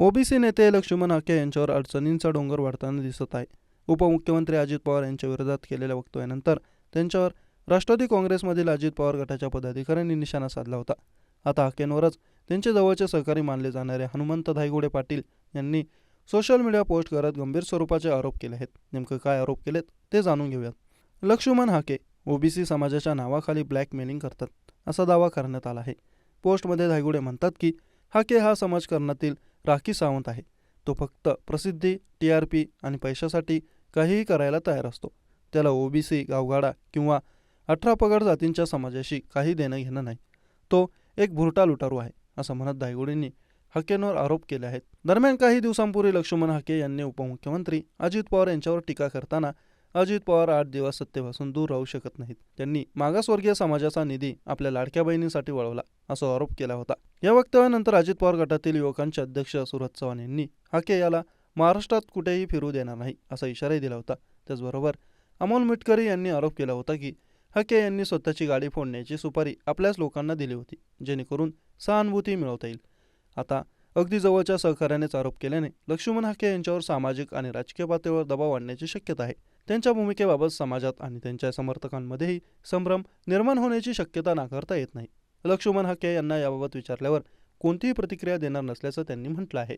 OBC नेते लक्ष्मण हाके यांच्यावर अडचणींचा डोंगर वाढताना दिसत आहे. उपमुख्यमंत्री अजित पवार यांच्या विरोधात केलेल्या वक्तव्यानंतर त्यांच्यावर राष्ट्रवादी काँग्रेसमधील अजित पवार गटाच्या पदाधिकाऱ्यांनी निशाणा साधला होता. आता हाकेंवरच त्यांचे जवळचे सहकारी मानले जाणारे हनुमंत धायगुडे पाटील यांनी सोशल मीडिया पोस्ट करत गंभीर स्वरूपाचे आरोप केले आहेत. नेमकं काय आरोप केलेत ते जाणून घेऊयात. लक्ष्मण हाके ओबीसी समाजाच्या नावाखाली ब्लॅकमेलिंग करतात असा दावा करण्यात आला आहे. पोस्टमध्ये धायगुडे म्हणतात की हाके हा समाजकारणातील राखी सावंत आहे. तो फक्त प्रसिद्धी टी आर पी आणि पैशासाठी काहीही करायला तयार असतो. त्याला ओबीसी गावगाडा किंवा अठरा पगड जातींच्या समाजाशी काही देणं घेणं नाही. तो एक भुरटा लुटारू आहे असं म्हणत दायगुडींनी हकेंवर आरोप केले आहेत. दरम्यान काही दिवसांपूर्वी लक्ष्मण हाके यांनी उपमुख्यमंत्री अजित पवार यांच्यावर टीका करताना अजित पवार आठ दिवस सत्तेपासून दूर राहू शकत नाहीत. त्यांनी मागासवर्गीय समाजाचा निधी आपल्या लाडक्या बहिणींसाठी वळवला असा आरोप केला होता. या वक्तव्यानंतर अजित पवार गटातील युवकांचे अध्यक्ष सुरज चव्हाण यांनी हाके याला महाराष्ट्रात कुठेही फिरू देणार नाही असा इशाराही दिला होता. त्याचबरोबर अमोल मिटकरी यांनी आरोप केला होता की हके यांनी स्वतःची गाडी फोडण्याची सुपारी आपल्याच लोकांना दिली होती जेणेकरून सहानुभूती मिळवता येईल. आता अगदी जवळच्या सहकार्यानेच आरोप केल्याने लक्ष्मण हाके यांच्यावर सामाजिक आणि राजकीय पातळीवर दबाव आणण्याची शक्यता आहे. त्यांच्या भूमिकेबाबत समाजात आणि त्यांच्या समर्थकांमध्येही संभ्रम निर्माण होण्याची शक्यता नाकारता येत नाही. लक्ष्मण हके यांना याबाबत विचारल्यावर कोणतीही प्रतिक्रिया देणार नसल्याचं त्यांनी म्हटलं आहे.